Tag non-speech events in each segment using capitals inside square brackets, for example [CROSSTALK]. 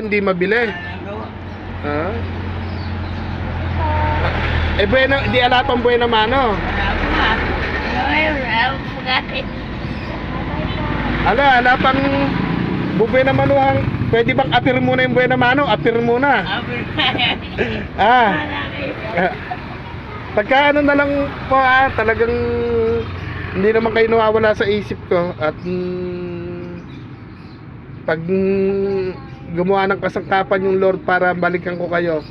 Hindi mabili. Ha? Eh, buena, di alapang buena mano. Ala, alapang bubuena manuhang. Pwede bang apir muna yung buena mano? Apir muna. Ah. [LAUGHS] Ah, Pagka ano na lang po ah, talagang hindi naman kayo nawawala sa isip ko at mm, pag mm, gumawa ng kasangkapan yung Lord para balikan ko kayo.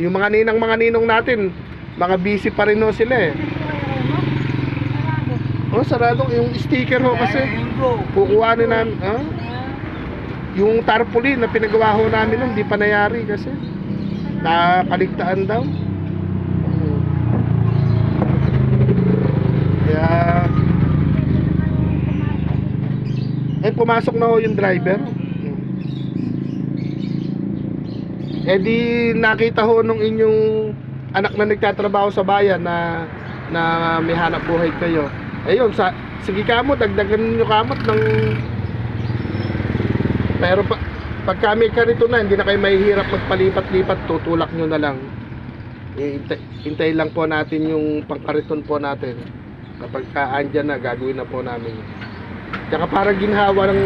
Yung mga ninang mga ninong natin mga busy pa rin ho sila eh. Oh sarado. Yung sticker ho kasi. Kukuhanin namin ah? yung tarpaulin na pinagawa ho namin nun hindi pa nayari kasi. Nakaligtaan daw. Kaya eh pumasok na ho yung driver eh di nakita ho nung inyong anak na nagtatrabaho sa bayan na na may hanap buhay kayo. Ayun sa sige kamo dagdagan niyo kamot ng pero pa, pag kami karito na hindi na kayo mahihirap magpalipat-lipat tutulak nyo na lang. Hintay, lang po natin yung pangkariton po natin. Kapag ka andyan na gagawin na po namin. Tsaka parang ginhawa ng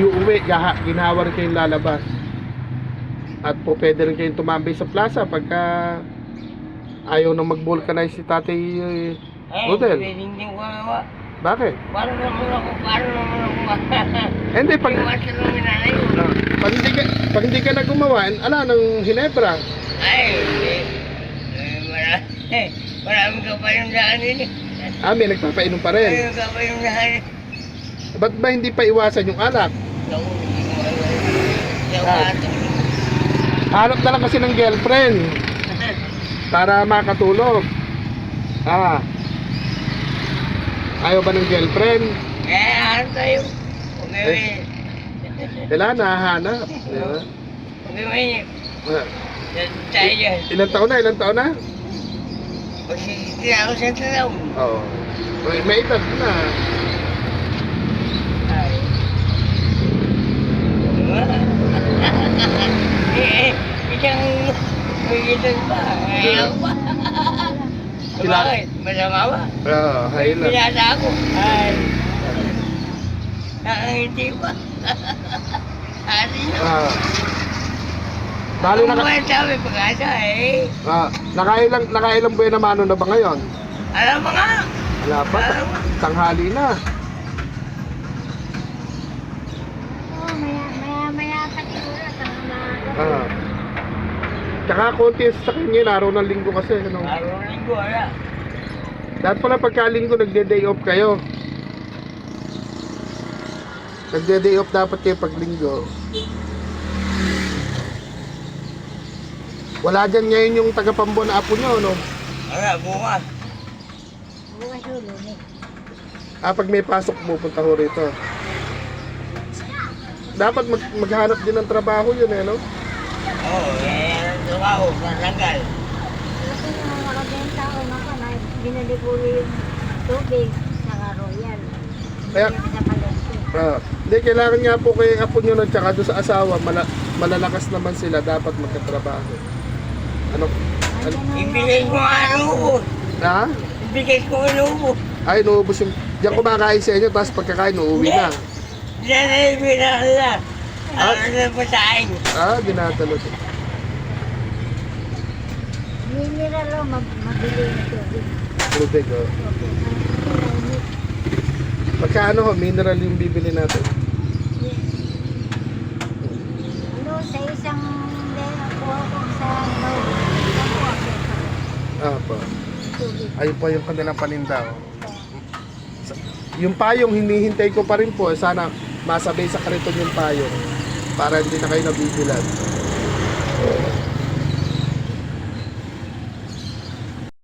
iuwi ginhawa rin kayong lalabas at po pwede rin kayong tumambay sa plaza pagka ayaw na mag-vulcanize si tatay eh, Eh, Hotel. hindi hindi ko bakit? Paano naman ako, paano naman ako. Eh, [LAUGHS] hindi pag, Iwan sa mga nanay ko. ah, pag, hindi ka, pag hindi ka na gumawa ala ng Hinebra Ay, hindi. Eh, marami. Marami ka pa yung daan din. ah may nagpapainom pa rin Marami ka pa yung daan. ba't ba hindi pa iwasan yung alak? Naku, hindi ko alam. Hindi ako Ah. Hanap na lang kasi ng girlfriend para makatulog. Ah. Ayaw ba ng girlfriend? Eh, ano tayo? Eh. Kailangan nahahanap. Di ba? Umiminip. Ah. Tayo dyan. Ilan taon na? Ilan taon na? Kasi tinako sa taon. Oo. May, may edad na. Ay. Eh, isang magitan pa. Ayaw pa. Sila- Bakit? Masama ba? Oo, hay lang. Pinata ako. Ay. Nakangiti pa. [LAUGHS] Ate na. Ah. Bali naka, ba sabi pag-asa eh? ah, nakailang, nakailang buwan na mano na ba ngayon? Alam mo nga. Wala pa. Tanghali na. Oo, maya, maya, maya pa siguro. Tama na. Ah. Tsaka konti sa kanya, araw ng linggo kasi. Ano? Araw na linggo, ala. Dapat pala pagka-linggo nagde-day off kayo. Nagde-day off dapat kayo pag linggo. Wala dyan ngayon yung taga-pambo na apo nyo, no? Ala, bukas. Bukas ulo ni. Ah, pag may pasok, pupunta ko rito. Dapat mag maghanap din ng trabaho yun, eh, no? Oo, oh, ang trabaho, panagal. Kasi yung nakabenta ko na pa na binali ko yung tubig sa royal. Kaya-. Ah, hindi, kailangan nga po kay apo nyo na tsaka doon sa asawa, mala malalakas naman sila, dapat magkatrabaho. Ano? ano Ibigay ko nga ha? Ibigay ko ang lubos. Ay, nuubos yung... Diyan kumakain sa inyo, tapos pagkakain, uuwi na. Diyan na yung pinakala. Ah? Ano na pa sa akin? Ah, dinatalo. Mineral o mag mabili yung tubig. Tubig, oh. Okay. Mainit. Pagka ano, ho, mineral yung bibili natin. Ano, sa isang kuha ko sa loob. Sa Ah, po. Ayun po yung kanilang paninda, oh. Yung payong, hinihintay ko pa rin po. Sana masabay sa kariton yung payong. Para hindi na kayo nabibilan.